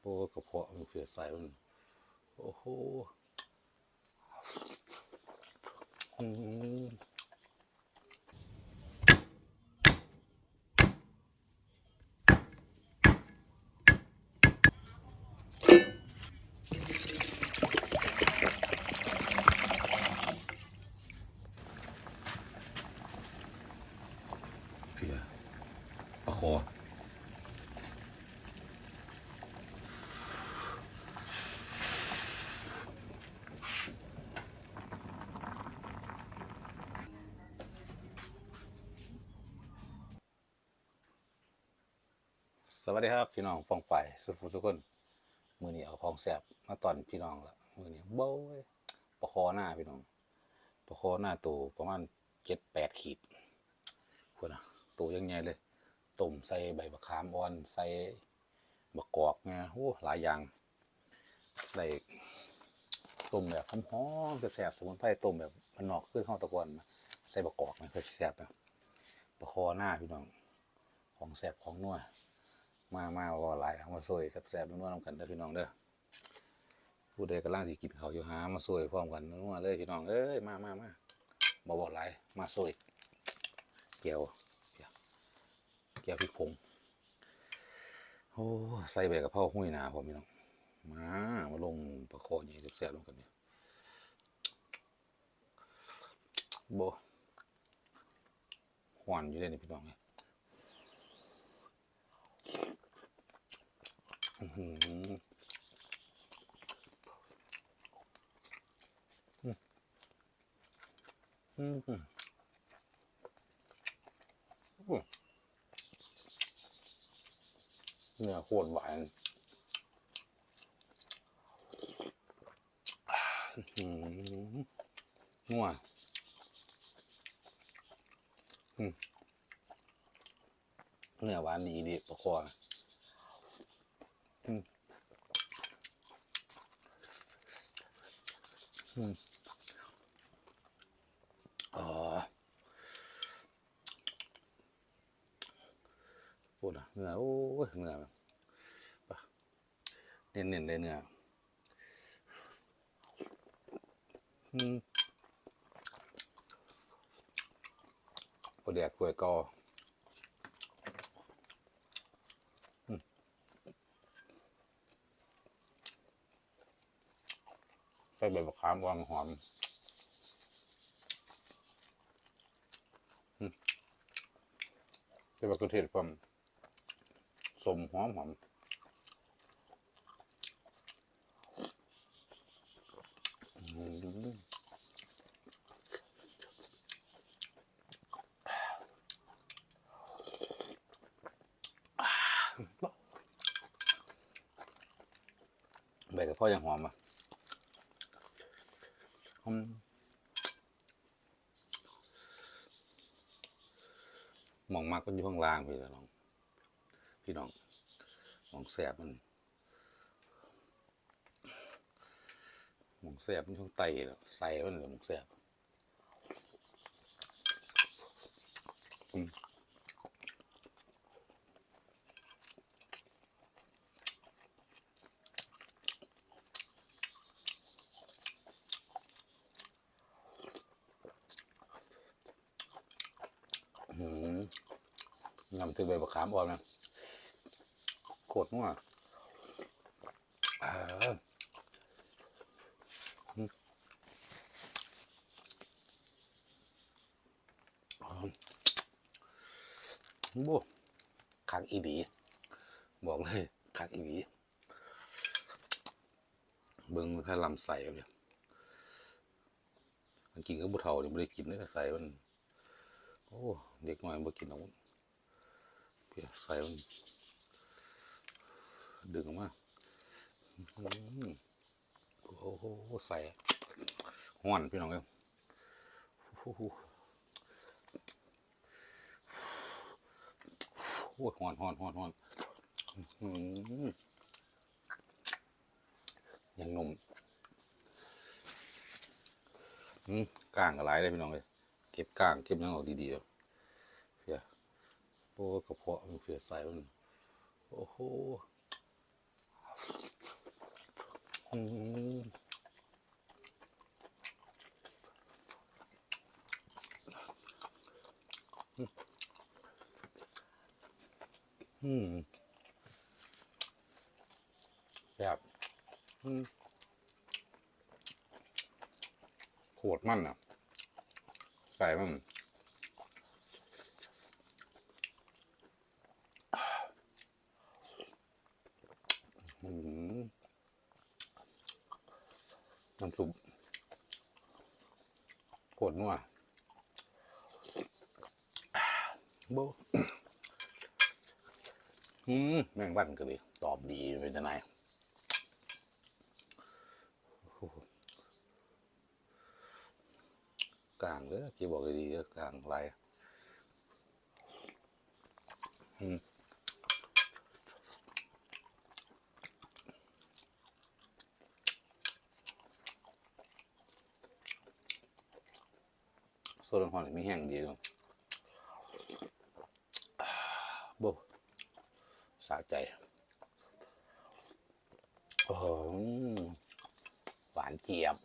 โอ้กระเพาะมันเฟียดใส่มันโอ้โหอืมเฟียปลาคอ วัสดีครับพี่น้องฟองไปสุขุทุกคนมือนี้เอาของแสบมาตอนพี่น้องละมือนี้โบ้ยประคอหน้าพี่น้องประคอหน้าตัวประมาณเจ็ดแปดขีดพูดนะตัวยังไงเลยต้มใส่ใบบักขามอ่อนใส่บักกอกไงโอ้หลายอย่างใส่ต้มแบบหอมๆแสบๆสมุนไพรต้มแบบมันนอกขึ้นข้าวตะกอนใส่บักกอกนะเพื่อแสบนะประคอหน้าพี่น้องของแสบของนัว มามาว่าหลายเอามาซวยแซ่บๆนัวๆนำกันเด้อพี่น้องเด้อผู้ใดกำลังสิกินข้าวอยู่หามาซวยพร้อมกันนัวๆเลยพี่น้องเอ้ยมามามาบ่บอกหลายมาซวยเกี่ยวเกี่ยวพริกผงโอ้ใส่ใบกะเพราหุ้ยหนาผมพี่น้องมามาลงประคอนี่แซ่บๆลงกันเนี่ยบ่หวานอยู่เลยนี่พี่น้องเนี่ย อืมอืมเนื้อโคตรหวานอื้อหือนัวเนื้อหวานดีดีประคอ อ๋อพูดนะเนื้อโอ้ยเนื้อแบบปะเน้นเน้นๆเลยเนื้ออืมปลาแดกกล้วยกออืม ใส่ใบมะขามวางหอมใส่มะเขือเทศความสมหอมหอมใบกระเพาะยังหอมอะ มหมองมากมันอยู่ข้างล่างพี่น้อง พี่น้องหมองแสบมันหมองแสบมันอยู่ข้างใต้แล้วใส่มันเลยหมองแสบอืมอืม ยำถึงใบมะขามอ่อนนะโคตรนัวอ่าอืมโบ้คักอีดีบอกเลยคักอีดีเบิ้งแค่ลำใส่เลยมันกินกับบุเทาเนี่ยไม่ได้กินเลยใส่มัน โอ้ เด็กน้อยไม่กินหรอกเปียก ใส่มันดึงออกมาโอ้โหใส่ห้อนพี่น้องเอ้ยโอ้โหโอ้ยห้อนห้อนห้อนห้อนอืมยังหนุ่มก้างก็หลายเลยพี่น้องเลยเก็บก้างเก็บยังออกดีๆเอาเพียโอ้กระเพาะมันเฟียดใส่มันโอ้โหอืมอืมแบบอืมโคตรมันอะใส่มัน น้ำซุปโคตรนัวโบอืมแม่งวันก็ดีตอบดีเป็นจะไหนกลางเลยกี่บอกดีกลางไรอืม โซดาหอนไม่แห้งดีเลยโบสะใจโอ้โหหวานเจี๊ยบ